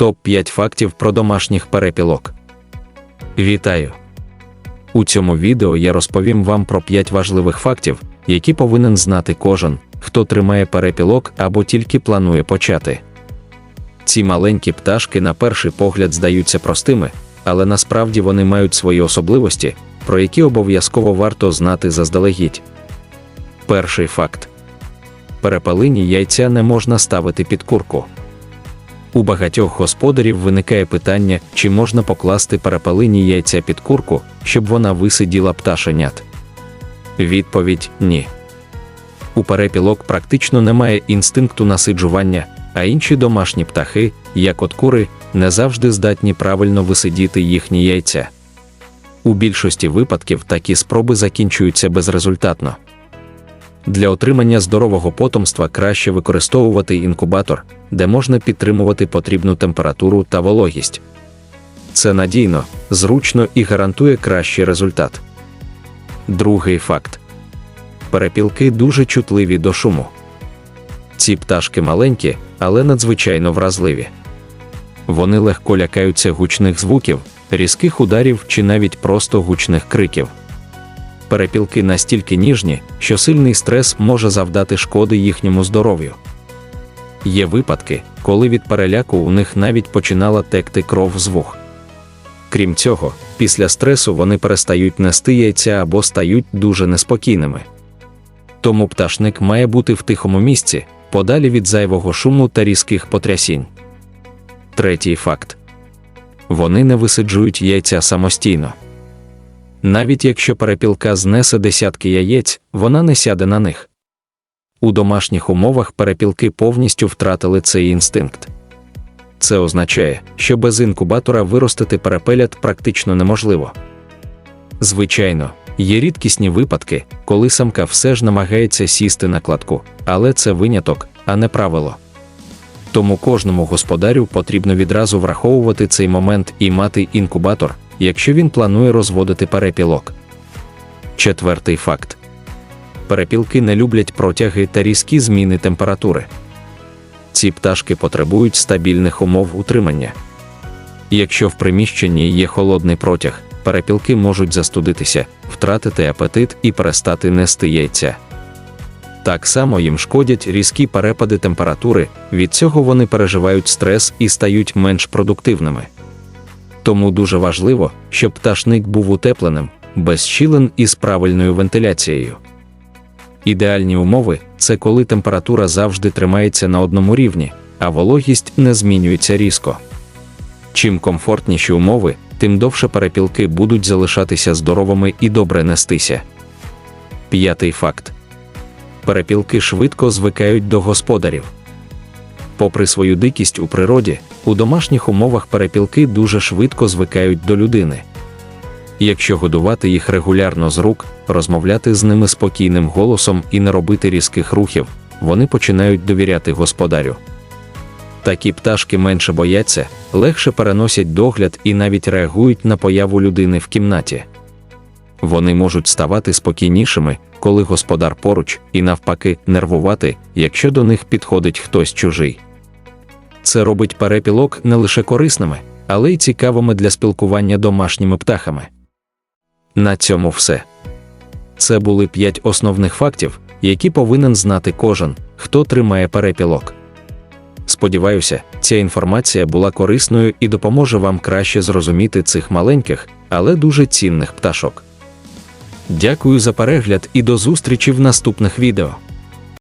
Топ-5 фактів про домашніх перепілок. Вітаю! У цьому відео я розповім вам про 5 важливих фактів, які повинен знати кожен, хто тримає перепілок або тільки планує почати. Ці маленькі пташки на перший погляд здаються простими, але насправді вони мають свої особливості, про які обов'язково варто знати заздалегідь. Перший факт: перепелині яйця не можна ставити під курку. У багатьох господарів виникає питання, чи можна покласти перепелині яйця під курку, щоб вона висиділа пташенят. Відповідь ні. У перепілок практично немає інстинкту насиджування, а інші домашні птахи, як от кури, не завжди здатні правильно висидіти їхні яйця. У більшості випадків такі спроби закінчуються безрезультатно. Для отримання здорового потомства краще використовувати інкубатор, де можна підтримувати потрібну температуру та вологість. Це надійно, зручно і гарантує кращий результат. Другий факт: перепілки дуже чутливі до шуму. Ці пташки маленькі, але надзвичайно вразливі. Вони легко лякаються гучних звуків, різких ударів чи навіть просто гучних криків. Перепілки настільки ніжні, що сильний стрес може завдати шкоди їхньому здоров'ю. Є випадки, коли від переляку у них навіть починала текти кров з вух. Крім цього, після стресу вони перестають нести яйця або стають дуже неспокійними. Тому пташник має бути в тихому місці, подалі від зайвого шуму та різких потрясінь. Третій факт: вони не висиджують яйця самостійно. Навіть якщо перепілка знесе десятки яєць, вона не сяде на них. У домашніх умовах перепілки повністю втратили цей інстинкт. Це означає, що без інкубатора виростити перепелят практично неможливо. Звичайно, є рідкісні випадки, коли самка все ж намагається сісти на кладку, але це виняток, а не правило. Тому кожному господарю потрібно відразу враховувати цей момент і мати інкубатор, якщо він планує розводити перепілок. Четвертий факт: перепілки не люблять протяги та різкі зміни температури. Ці пташки потребують стабільних умов утримання. Якщо в приміщенні є холодний протяг, перепілки можуть застудитися, втратити апетит і перестати нести яйця. Так само їм шкодять різкі перепади температури, від цього вони переживають стрес і стають менш продуктивними. Тому дуже важливо, щоб пташник був утепленим, без щілин і з правильною вентиляцією. Ідеальні умови це коли температура завжди тримається на одному рівні, а вологість не змінюється різко. Чим комфортніші умови, тим довше перепілки будуть залишатися здоровими і добре нестися. П'ятий факт: перепілки швидко звикають до господарів. Попри свою дикість у природі, у домашніх умовах перепілки дуже швидко звикають до людини. Якщо годувати їх регулярно з рук, розмовляти з ними спокійним голосом і не робити різких рухів, вони починають довіряти господарю. Такі пташки менше бояться, легше переносять догляд і навіть реагують на появу людини в кімнаті. Вони можуть ставати спокійнішими, коли господар поруч, і навпаки, нервувати, якщо до них підходить хтось чужий. Це робить перепілок не лише корисними, але й цікавими для спілкування домашніми птахами. На цьому все. Це були п'ять основних фактів, які повинен знати кожен, хто тримає перепілок. Сподіваюся, ця інформація була корисною і допоможе вам краще зрозуміти цих маленьких, але дуже цінних пташок. Дякую за перегляд і до зустрічі в наступних відео.